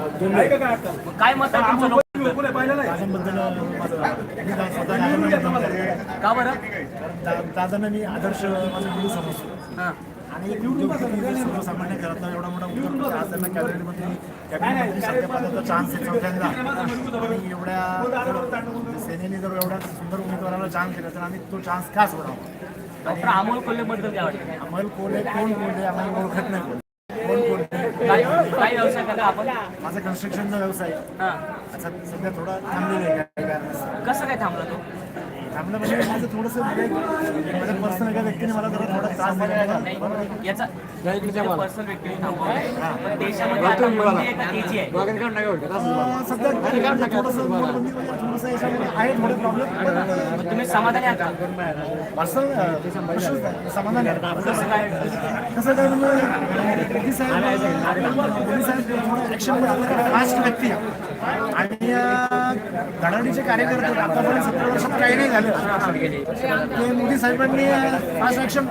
काय मत आहे तुमचं? का बरं? दादांना मी आदर्श माझं गुरु समजतो. हां. आणि सर्वसामान्य घरातला एवढा मोठा उद्योग आज त्यांना कॅबिनेटमध्ये पदाचा चान्स आहे चौथ्यांदा. आणि एवढ्या जर सेनेने जर एवढ्या सुंदर उमेदवाराला चान्स दिला तर आम्ही तो चान्स का सोडावा डॉक्टर अमोल कोल्हेबद्दल काय वाटतं? अमल कोल्हे कोण कोल्हे आम्हाला ओळखत नाही. कोण कोल्हे काय काय व्यवसाय करता आपण? माझा कन्स्ट्रक्शनचा व्यवसाय. आहे. हां. आता सध्या थोडा थांबलेला आहे कसं काय थांबला तो? थांबलं म्हणजे माझं थोडंसं म्हणजे माझ्या पर्सनल एका व्यक्तीने मला जरा थोडा त्रास दिला याचा पर्सनल व्यक्ती सध्या थोडंसं थोडंसं याच्यामुळे आहे थोडे प्रॉब्लेम तुम्ही समाधानी आहात पर्सनल समाधान आहे कसं काय म्हणजे मोदी साहेब मोदी साहेब फास्ट व्यक्ती आहे. आणि धडाडीचे कार्यकर्ते आतापर्यंत सत्तर वर्षात काही नाही झालं. ते मोदी साहेबांनी फास्ट ऍक्शन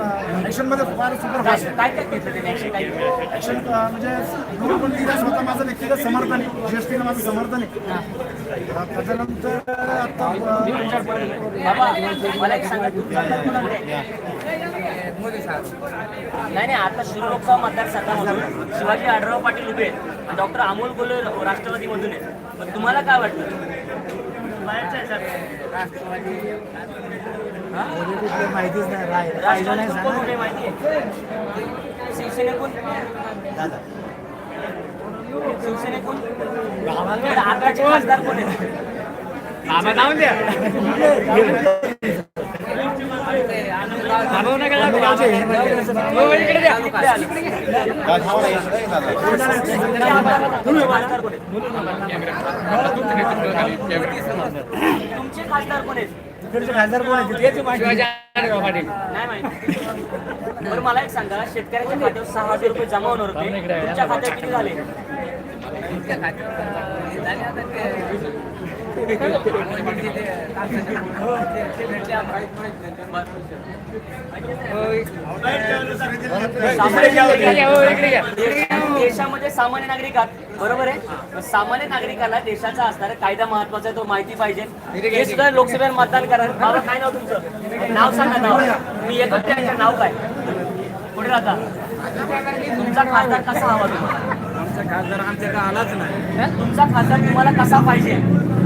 ऍक्शनमध्ये फार सुपर फास्ट आहे. काय काय घेतलं त्याने action काय घेतलं? ऍक्शन म्हणजे नोटबंदीला स्वतः माझं व्यक्तिगत समर्थन आहे. जीएसटीला माझं समर्थन आहे. त्याच्यानंतर आता कोणाकडे आहे? नाही नाही आता शिरोडोप्पा मतदारसंघामधून शिवाजी आढळराव पाटील उभे आहेत. डॉक्टर अमोल कोल्हे राष्ट्रवादीमधून आहेत. मग तुम्हाला काय वाटतं? कुठली माहितीच नाही माहिती आहे? इकडे आताचे खासदार कोण? आहेत खासदार कोण आहेत? तुमचे खासदार कोण आहेत खासदार कोण आहेत तेच माहिती नाही बरं मला एक सांगा शेतकऱ्याच्या खात्यावर सहा हजार रुपये जमा होणार होते तुमच्या खात्यात किती झाले? देशामध्ये सामान्य नागरिक बरोबर आहे? सामान्य नागरिकाला देशाचा असणारा कायदा महत्त्वाचा आहे तो माहिती पाहिजे. हे सुद्धा लोकसभेवर मतदान करा बाबा काय नाव तुमचं? नाव सांगा नाव. मी येतो त्यांचं नाव काय? कुठे राहता. तुमचा खासदार कसा हवा तुम्हाला? आमचा खासदार आमच्याकडे आलाच नाही. तुमचा खासदार तुम्हाला कसा पाहिजे?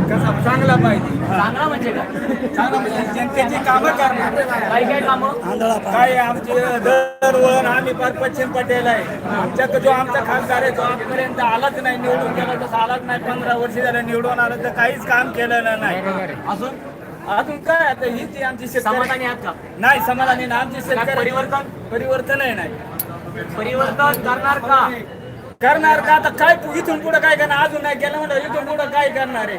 कसा? चांगला पाहिजे. चांगला म्हणजे काय? चांगला म्हणजे जनतेची कामं करणार. काय काय कामं? काय आमचे दरवळण आम्ही फार पश्चिम पटेल आहे. आमच्याकडे जो आमचा खासदार आहे तो आजपर्यंत आलाच नाही. निवडून गेला तसं आलाच नाही. पंधरा वर्ष झालं निवडून आलं तर काहीच काम केलेलं नाही. अजून? अजून काय? आता ही ती आमची शेतकरी समाधानी आहात का? नाही समाधानी नाही. आमची शेतकरी परिवर्तन? परिवर्तन आहे नाही. परिवर्तन करणार का? करणार का? आता काय इथून पुढे काय करणार? अजून नाही केलं म्हणलं इथून पुढे काय करणार आहे?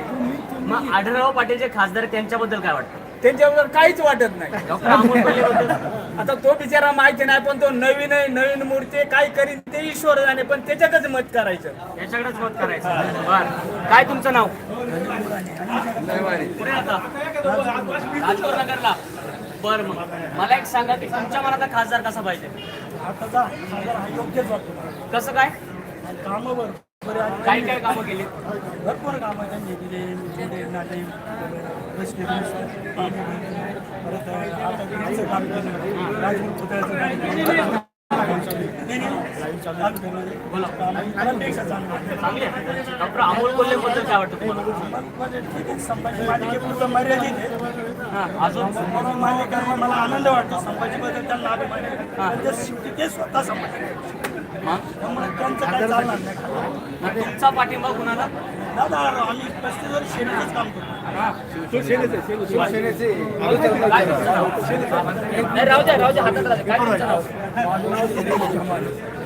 मग आढळराव पाटील जे खासदार त्यांच्याबद्दल काय वाटतं? त्यांच्याबरोबर काहीच वाटत नाही. डॉक्टर अमोल कोल्हेबद्दल आता तो बिचारा माहिती नाही पण तो नवीन आहे नवीन मूर्ती काय करीन ते ईश्वर जाणे पण त्याच्याकच मत करायचं. याच्याकडेच मत करायचं. बर. काय तुमचं नाव? कुठे नगरला बर मग. मला एक सांगा की तुमच्या मनात खासदार कसा पाहिजे? हा. कसं काय? कामं भर बरे आणि काय काय कामं केली भरपूर कामं त्यांनी दिले दिले नाटे रस्ते परत आता काम केलं राजपूर पुतळ्याचं काम केलं. डॉक्टर अमोल काय वाटतं तुम्हाला? म्हणजे मर्यादित आहे. अजून? मालिकांना मला आनंद वाटतो. संभाजीबद्दल त्यांना अभिमान आहे. ते स्वतः संभाजी तुमचा पाठिंबा कुणाला? दादा आम्ही पस्तीस वर्ष शेतीचंच काम करतो? नाही राहू द्या राहू द्या हातात राहू.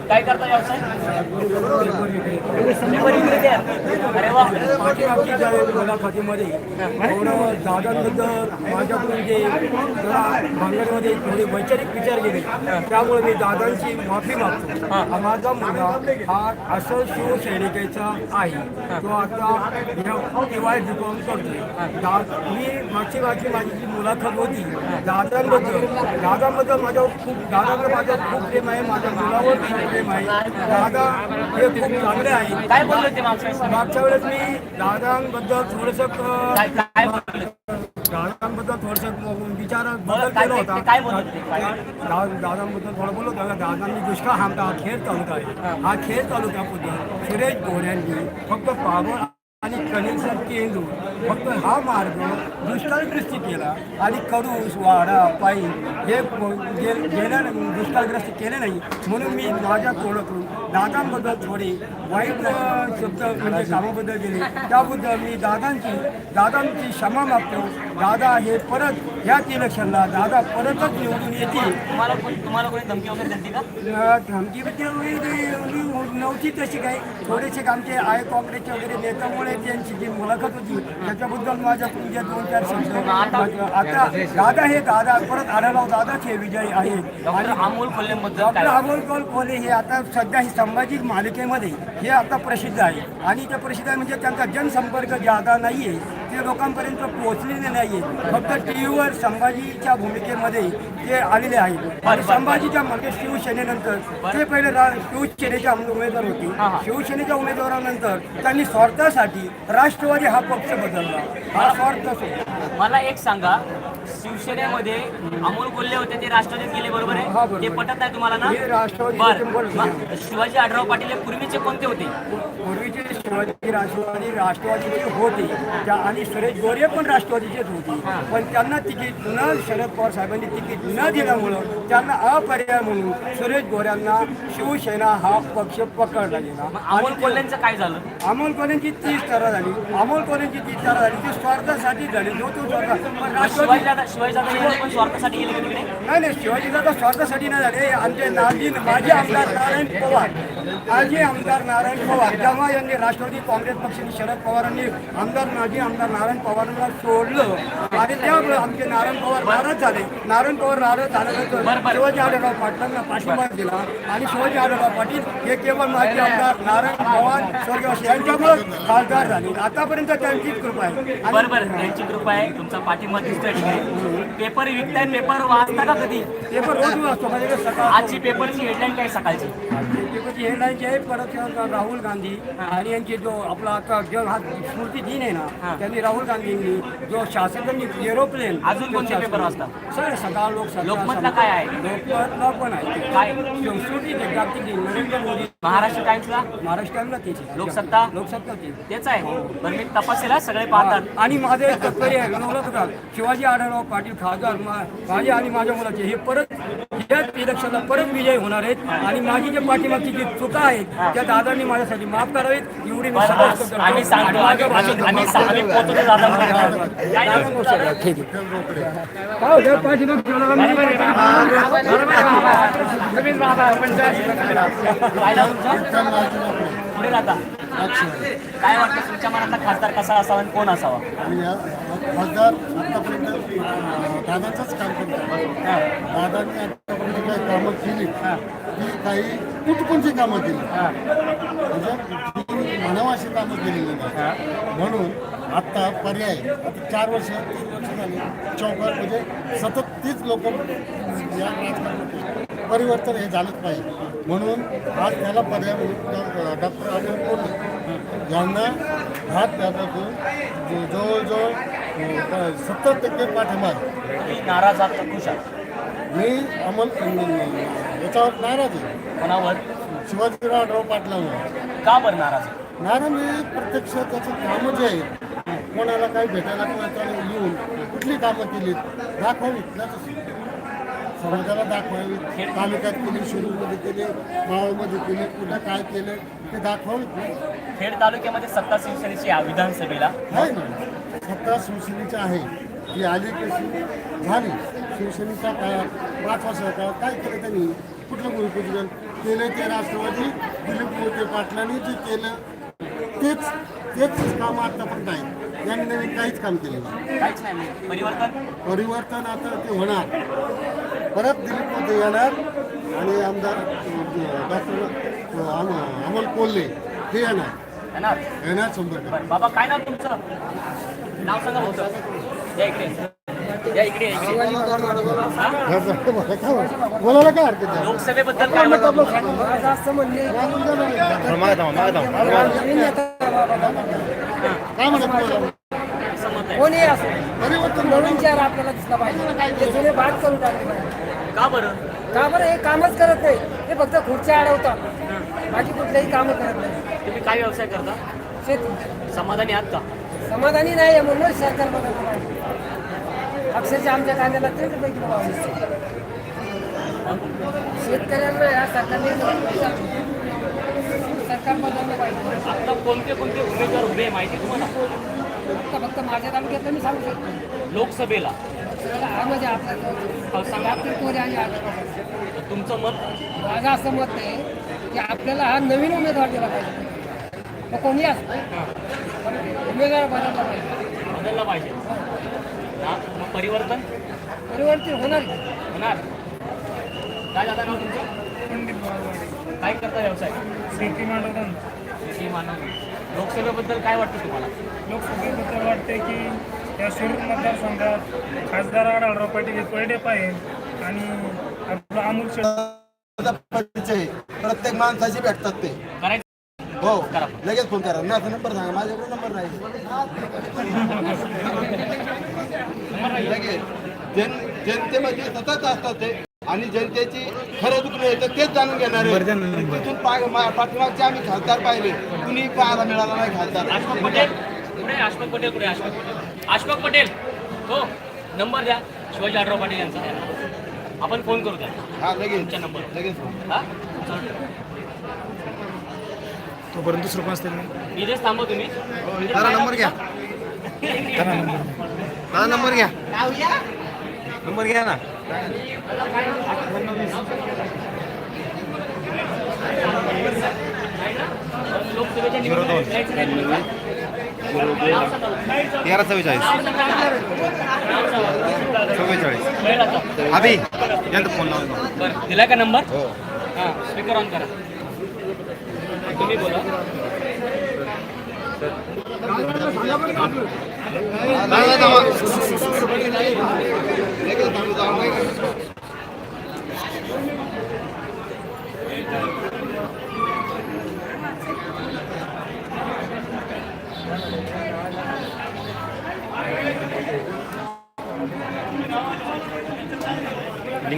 काय करता व्यवसाय? अरे वा. मुलाखतीमध्ये थोडं दादांबद्दल माझ्याकडून जे जरा भांगडमध्ये थोडे वैचारिक विचार केले त्यामुळे मी दादांची माफी मागतो माझा मुलगा हा असं शिवसैनिकेचा आहे तो आता दिवाळी दुकान करतोय मी मागची मागची माझी जी मुलाखत होती. दादांबद्दल दादांबद्दल माझ्यावर खूप दादांवर माझ्यावर खूप प्रेम आहे. माझ्या मुलावर प्रेम आहे दादा हे खूप चांगले आहे. काय बोलले ते मागच्या वेळेस? मी दादांबद्दल थोडस बोलले दादांबद्दल थोडस विचार बदल केला होता. दादांबद्दल थोडं बोलत होता. दादांनी दुष्काळ हा हा खेड तालुका आहे. हा खेड तालुक्याबद्दल सुरेश गोऱ्यांनी फक्त पाबळ आणि कनेक्शन केंद्र फक्त हा मार्ग दुष्काळग्रस्त केला आणि कडूस वाडा पायी हे गे- गेल्या दुष्काळग्रस्त केले नाही. म्हणून मी माझ्या तोंडातून दादांबद्दल थोडे वाईट शब्द म्हणजे कामाबद्दल गेले त्याबद्दल मी दादांची दादांची क्षमा मागतो. दादा हे परत ह्याच इलेक्शनला दादा परतच निवडून येतील. तुम्हाला कोणी तुम्हाला कोणी धमकी वगैरे दिली का? अं, धमकी बिमकी एवढी नव्हती तशी काही. थोडेसे आमचे आय काँग्रेसचे वगैरे नेत्यामुळे त्यांची जी मुलाखत होती त्याच्याबद्दल माझ्याकडून जे दोन चार शब्द. आता दादा हे दादा परत आढळराव दादाच हे विजयी आहेत डॉक्टर अमोल डॉक्टर काय? अमोल कोल्हे हे आता सध्या ही संभाजी मालिकेमध्ये हे आता प्रसिद्ध आहे. आणि ते प्रसिद्ध आहे म्हणजे त्यांचा जनसंपर्क ज्यादा नाही आहे ते लोकांपर्यंत पोहोचलेले नाही फक्त टी व्हीवर संभाजीच्या भूमिकेमध्ये ते आलेले आहेत. आणि संभाजीच्या म्हणजे शिवसेनेनंतर ते पहिले रा- शिवसेनेचे आम- उमेदवार होते. शिवसेनेच्या उमेदवारानंतर त्यांनी स्वार्थासाठी राष्ट्रवादी हा पक्ष बदलला. हा स्वार्थ. मला एक सांगा शिवसेनेमध्ये अमोल कोल्हे होते ते राष्ट्रवादीत गेले बरोबर आहे. ते पटत नाही तुम्हाला ना? राष्ट्रवादी बरं. शिवाजी आढराव पाटील हे पूर्वीचे कोणते होते? पूर्वीचे शिवाजी राष्ट्रवादी राष्ट्रवादीचे होते. त्या आणि सुरेश गोरे पण राष्ट्रवादीचेच होते. पण त्यांना तिकीट न शरद पवार साहेबांनी तिकीट न दिल्यामुळं त्यांना अपर्याय म्हणून सुरेश गोऱ्यांना शिवसेना हा पक्ष पकडला गेला. अमोल कोल्हेंचं काय झालं? अमोल कोल्हेंची तीस तरा झाली. अमोल कोल्हेंची तीस तरा झाली. ती स्वार्थासाठी झाली. जो तो स्वार्थ राष्ट्रवादी शिवाजी दादा शिवाजी दादा पण स्वार्थासाठी गेले का तिकडे? नाही नाही शिवाजी दादा स्वार्थासाठी नाही झाले. आमचे नाजी माजी आमदार नारायण पवार. माजी आमदार नारायण पवार. जेव्हा यांनी राष्ट्रवादी काँग्रेस पक्षाने शरद पवारांनी आमदार माजी आमदार नारायण पवारांना सोडलं आणि त्यामुळे आमचे नारायण पवार नाराज झाले. नारायण पवार नाराज झाल्यानंतर शिवाजी आढळराव पाटलांना पाठिंबा दिला आणि शिवाजी आढळराव पाटील हे केवळ माजी आमदार नारायण पवार स्वर्गवासी यांच्यामुळे खासदार झाले. आतापर्यंत त्यांचीच कृपा आहे. आणि बरं बरं. त्यांची कृपा आहे. तुमचा पाठिंबा दिसतोय Mm-hmm. पेपर विकताय पेपर वाचता का कधी? पेपर रोज वाचतो? म्हणजे सकाळ आजची पेपरची हेडलाईन काय सकाळची? तिकडची हेडलाईनची आहे परत राहुल गांधी आणि यांची जो आपला आता जो हा स्मृती दिन आहे ना त्यांनी राहुल गांधींनी जो शासकांनी एरोप्लेन अजून कोणते पेपर वाचता सर सकाळ लोक लोकमतला काय आहे? लोकमतला पण आहे. काय? संस्कृती आहे, जागतिक दिन नरेंद्र मोदी महाराष्ट्र टाइम्सला महाराष्ट्राला तेच आहे. लोकसत्ता? लोकसत्ता तेच तेच आहे. बरं मी तपासेल सगळे पाहतात. आणि माझे एक तत्पर्य आहे होता शिवाजी आढळराव पाटील खासदार मा- माझे आणि माझ्या मुलाचे. हे परत याच इलेक्शनला परत विजय होणार आहेत. आणि माझी जे पाठीमागची जी चुका आहेत त्या दादांनी माझ्यासाठी माफ करावीत. एवढी मी पोहोचतो दादा काय वाटतं तुमच्या मनातला खासदार कसा असावा आणि कोण असावा? आणि या खासदार आतापर्यंत दादाचंच काम करतात दादांनी आतापर्यंत काही कामं केली ती काही कुठकोणची कामं केली म्हणजे ती म्हणावं अशी कामं केलेली नाही म्हणून आत्ता पर्याय आता चार वर्ष तीन वर्ष झाली. चौकार म्हणजे सतत तीच लोक या राजकारणात परिवर्तन हे झालंच पाहिजे. म्हणून आज त्याला पर्याय म्हणून डॉक्टर अनिल कोल्हे यांना हात दाबातून जवळजवळ सत्तर टक्के पाठिंबा आहे. नाराज आहात खुश आहात? मी अमल याच्यावर नाराज आहे. कोणावर? शिवाजीराव पाटलावर. का बरं नाराज आहे? नाराज मी प्रत्यक्ष त्याचं कामं जे आहेत कोणाला काही भेटायला किंवा त्याला येऊन कुठली कामं केली दाखवावीत ना तशी समाजाला दाखवावी. तालुक्यात केली शिरूरमध्ये केले मावळमध्ये केले कुठं काय केलं ते दाखवावीत ना खेड तालुक्यामध्ये सत्ता शिवसेनेची आहे विधानसभेला. आहे ना सत्ता शिवसेनेची आहे. ती आली कशी झाली. काळात पाच वर्षाच्या काळात काय केलं त्यांनी? कुठलं गुरुपूजन केलं ते राष्ट्रवादी? दिलीप मोठे पाटलांनी जे केलं तेच तेच काम आतापर्यंत आहे यांनी नवीन काहीच काम केलं नाही. काहीच नाही म्हणजे परिवर्तन? परिवर्तन आता ते होणार. परत दिलीप मोठे येणार आणि आमदार डॉक्टर अमोल कोल्हे हे येणार. येणार? येणार शंभर टक्के. बरं बाबा काय नाव तुमचं? नाव सांगा भाऊ या इकडे या इकडे या, इकडे. बोलायला काय हरकत आहे लोकसभेबद्दल काय वाटतं तुम्हाला? काय म्हणत तुम्हाला? कोणी असो परिवर्तन नवीन चेहरा आपल्याला दिसला पाहिजे. ते जुने बाद करून टाकले पाहिजे. का बरं? का बरं? हे कामच करत नाही. ते फक्त खुर्च्या अडवतात. बाकी कुठलेही कामं करत नाही. तुम्ही काय व्यवसाय करता? शेती. समाधानी आहात का? समाधानी नाही आहे म्हणूनच सरकार बदललं पाहिजे. अक्षरशः आमच्या कांद्याला तीन रुपये किलो भाव दिसतो. शेतकऱ्यांना या सरकारने सरकार बदललं पाहिजे. आता कोणते कोणते उमेदवार उभे माहिती तुम्हाला? फक्त फक्त माझ्या तालुक्यात मी सांगू शकतो. लोकसभेला? हा म्हणजे आपला हो, सांगा. कोणी आणि तर तुमचं मत? माझं असं मत आहे की आपल्याला हा नवीन उमेदवार दिला पाहिजे. मग कोणी असतो उमेदवार बदलला पाहिजे. बदलला पाहिजे. हा, मग परिवर्तन? परिवर्तन होणार. की? होणार. काय दादा नाव तुमचं? काय करता व्यवसाय? शेती मांडवतात. शेती मानव लोकसभेबद्दल काय वाटतं तुम्हाला? लोकसभेबद्दल वाटते की या शिरूर मतदारसंघात खासदार आढळराव पाटील हे पहिले पाहिजे आणि आपलं अमोल प्रत्येक माणसाशी भेटतात ते. हो करा. लगेच फोन करा. माझा नंबर सांगा माझ्याकडे नंबर नाही. लगेच. जन जनतेमध्ये सतत असतात ते. आणि जनतेची खरं दुखणं येतं तेच जाणून घेणार आहे. तिथून पा- मा- पाठीमागचे आम्ही खासदार पाहिले. कुणी पाहायला मिळाला नाही खासदार. अशोक पटेल. कुठे आहे? अशोक पटेल कुठे आहे? अशोक पटेल. अशोक पटेल. हो. नंबर द्या. शिवाजी आढराव पाटील यांचा द्या. आपण फोन करू द्या हा लगेच. तुमच्या नंबर. लगेच फोन. हा? तोपर्यंत दुसरं कोण असतील इथेच थांबा तुम्ही. दादा नंबर घ्या. दादा नंबर घ्या. नंबर घ्या ना. का? नाव सांगा. तेरा चव्वेचाळीस चव्वेचाळीस. अभि यांचा फोन लावून बरं दिलाय का नंबर हां स्पीकर ऑन करा तुम्ही बोला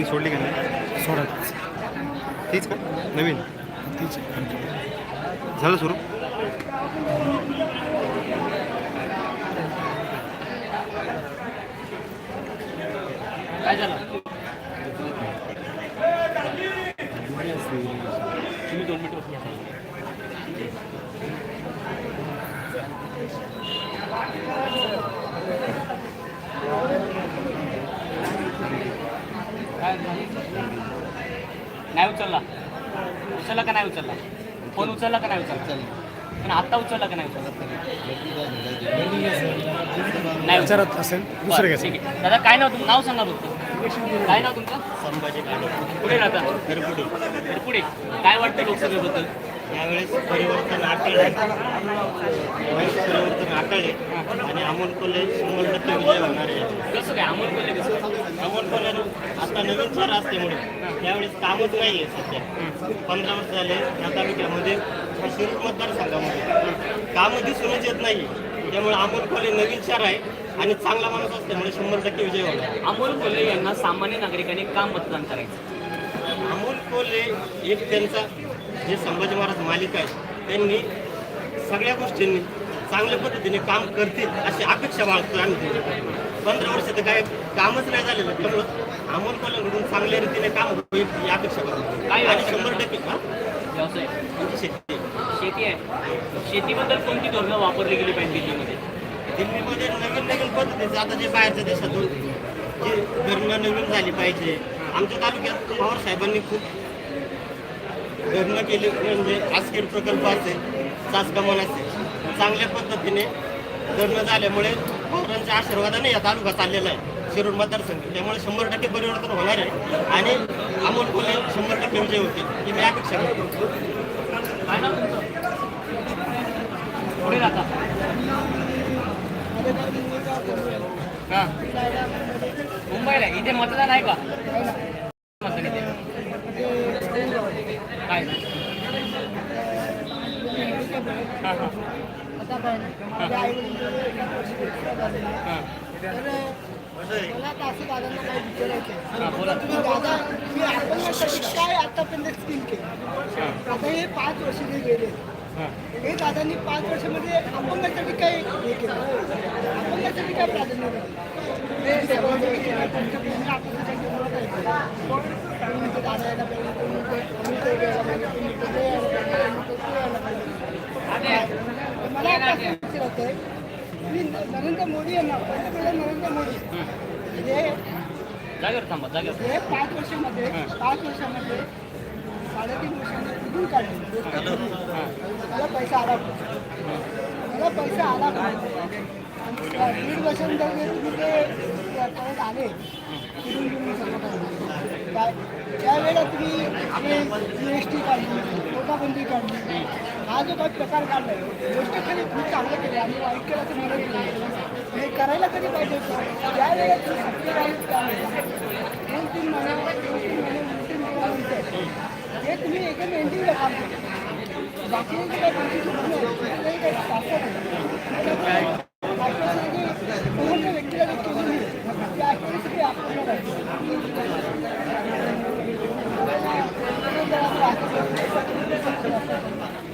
सोडली का नाही सोडा तीच का नवीन? झालं सुरू? काय झालं? तुम्ही दोन मिनिटं बसून काय झालं? नाही उचलला. उचलला का नाही उचलला? फोन उचलला का नाही उचलला? पण आत्ता उचलला का नाही उचलला? नाही. विचारत असेल दुसरं ठीक आहे. दादा काय नाव तुम नाव सांगा फक्त. काय नाव तुमचं? संभाजी पुढे राहता? पुढे पुढे काय वाटतं लोकसभेबद्दल? यावेळेस परिवर्तन आकळले आणि अमोल कोल्हे शंभर टक्के विजय होणार आहे कसं काय अमोल कोल्हे कसं अमोल कोल्हे आता नवीन सर असल्यामुळे यावेळेस कामच नाही आहे सध्या. पंधरा वर्ष झाले या तालुक्यामध्ये या शिरूर मतदारसंघामध्ये. कामं दिसूनच येत नाही. त्यामुळे अमोल कोल्हे नवीन शहर आहे आणि चांगला माणूस असल्यामुळे शंभर टक्के विजय होणार. अमोल कोल्हे यांना सामान्य नागरिकांनी का मतदान करायचं? अमोल कोल्हे एक त्यांचा जे संभाजी महाराज मालिक आहे त्यांनी सगळ्या गोष्टींनी चांगल्या पद्धतीने काम करतील अशी अपेक्षा बाळगतो आम्ही पंधरा वर्ष तर काय कामच नाही झालेलं. त्यामुळं अमोल कोल्हेकडून चांगल्या रीतीने काम होईल ही अपेक्षा करतो काय आणि शंभर टक्के हा? व्यवसाय. त्यांची शेती. आहे. शेती आहे. शेतीबद्दल कोणती धोरणं वापरली गेली पाहिजे दिल्लीमध्ये? दिल्लीमध्ये नवीन नवीन पद्धतीचे आता जे बाहेरच्या देशातून जे धरणं नवीन झाली पाहिजे. आमच्या तालुक्यात पवार साहेबांनी खूप धरणं केली. म्हणजे आस्कीर प्रकल्प असेल सासकमन असेल. चांगल्या पद्धतीने धरणं झाल्यामुळे पवारांच्या आशीर्वादाने या तालुका चाललेला आहे. शिरूर मतदारसंघ. त्यामुळे शंभर टक्के परिवर्तन होणार आहे. आणि अमोल कोल्हे शंभर टक्के विजय होतील. ही मी अपेक्षा करतो. मुंबईला इथे मतदान आहे का मतदान इथे काय हां हां माझ्या आई मला असं दादांना काही विचारायचं तुम्ही दादा मी अपंगासाठी काय आतापर्यंत स्कीम केली आता हे. पाच वर्ष जे गेले हे दादांनी पाच वर्षामध्ये अपंगासाठी काय हे केलं अपंगासाठी काय प्राधान्य दिलं हे सर्वांसाठी केलं तुमच्या अपंगासाठी मला काय केलं तुम्ही ते दादा यायला पाहिजे तुम्ही ते तुम्ही ते यायला पाहिजे तुम्ही ते ते यायला पाहिजे तुम्ही ते ते यायला पाहिजे मला आता असं विचारायचं होतं की नरेंद्र मोदी यांना पंतप्रधान नरेंद्र मोदी हे जागेवर थांबा जागेवर. हे पाच वर्षामध्ये पाच वर्षामध्ये साडेतीन वर्षांनी कुठून काढले? मला पैसा आला. मला पैसा आला दीड वर्षानंतर जे तुम्ही ते परत आले कुठून कुठून सगळं काढलं. काय त्यावेळेला तुम्ही जी एस टी काढली नोटाबंदी काढली. हा जो काही प्रकार काढलाय गोष्ट खरी खूप चांगलं केलं. आणि वाईट केलं तर मला हे करायला कधी पाहिजे होतं? ज्यावेळेला तुम्ही सत्तेवर आले दोन तीन महिने दोन तीन म्हणजे. हे तुम्ही एका एंडिंगला काम केलं बाकी काही काही शाश्वत नाही. त्यामुळे आश्वासनाची समोरच्या व्यक्तीला जे केलेली आहे, ती आश्वासनाची आपल्याला पाहिजे. काल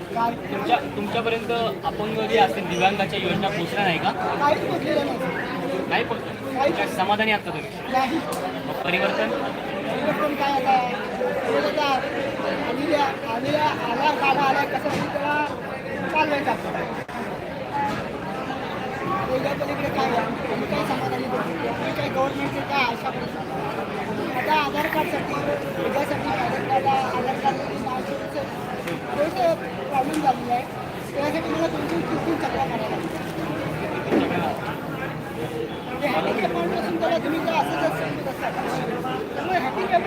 तुमच्या तुमच्यापर्यंत अपंग जे असतील दिव्यांगाच्या योजना पोहोचल्या नाही का? नाही. पोहोचल्या? काय समाधानी आहात का तुम्ही? परिवर्तन? परिवर्तन काय आता? आता आला आला कसं त्याला चालवायचं पलीकडे काय आहे? आम्ही काय? समाधानी आम्ही काय गव्हर्नमेंटचे काय आशा आता आधार कार्डसाठी कार्ड आधार थोडंसं प्रॉब्लेम झालेला आहे. त्यासाठी मला दोन तीन तीन तीन चक्रा मारायला लागतात. म्हणजे त्याला तुम्ही जर असं जर समजत असाल त्यामुळे हँडिकॅप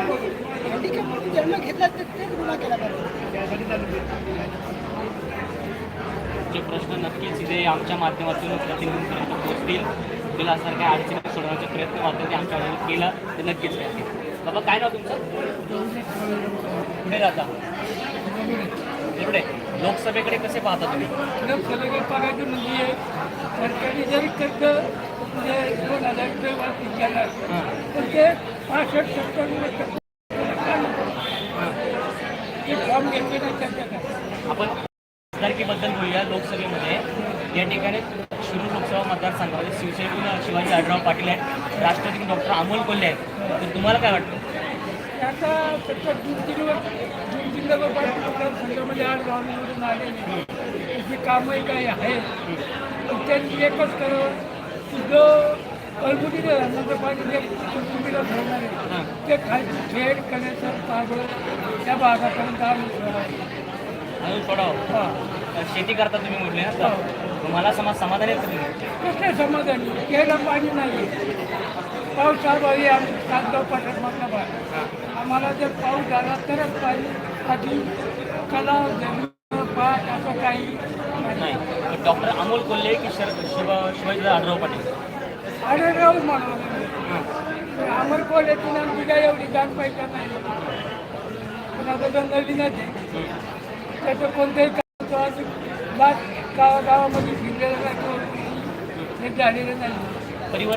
जन्म घेतला तर तेच गुन्हा केला पाहिजे. जे प्रश्न नक्कीच इथे आमच्या माध्यमातून प्रतिनिधींपर्यंत पोहोचतील तुला काही अडचणी सोडवण्याचा प्रयत्न मात्र ते आमच्या केला ते नक्कीच बाबा काय नाव तुमचं? कुठे राहता एवढे लोकसभेकडे कसे पाहता तुम्ही? लोकसभेकडे बघायचं म्हणजे सरकारने जरी कर्ज म्हणजे दोन हजार रुपये वाढ केलं तर ते पासष्ट सत्तर ते फॉर्म घेतले नाही त्यांच्याकडे. आपण खासदारकीबद्दल बोलूया लोकसभेमध्ये. या ठिकाणी शिरूर लोकसभा मतदारसंघामध्ये शिवसेनेतून शिवाजी आढळराव पाटील आहेत. राष्ट्रवादी डॉक्टर अमोल कोल्हे आहेत. तर तुम्हाला काय वाटतं? आता सत्तर दोन तीन वर्ष दोन तीन वर्ष संघामध्ये आज राहून निवडून आलेले त्याची कामही काही आहेत. त्यांनी एकच करावं. की जो अल्पटीने राहण्याचं पाणी जे कुटुंबीला ठेवणार आहे ते खाली खेड कण्याचं पागळ त्या भागापर्यंत. अजून सोडावं हा. शेती करता तुम्ही म्हटले ना तर मला समाज समाधान आहे तुम्ही? कसले समाधानी? घ्यायला पाणी नाही पाऊस अभावी आम्ही कागदाव भाग आम्हाला जर पाऊस झाला तरच पाणी आधी तलाव जमीन पाट असं काही नाही. नाही डॉक्टर अमोल कोल्हे की शर शिव शिवाजी आढळराव पाटील? राहू म्हणून. अमर कॉलेजची आमची काय एवढी जाण पैसा नाही. पण आता नवीनच आहे. त्याचं कोणतंही काम तो आज लाख फिरलेला नाही तो. हे झालेलं नाही. परिवर्तन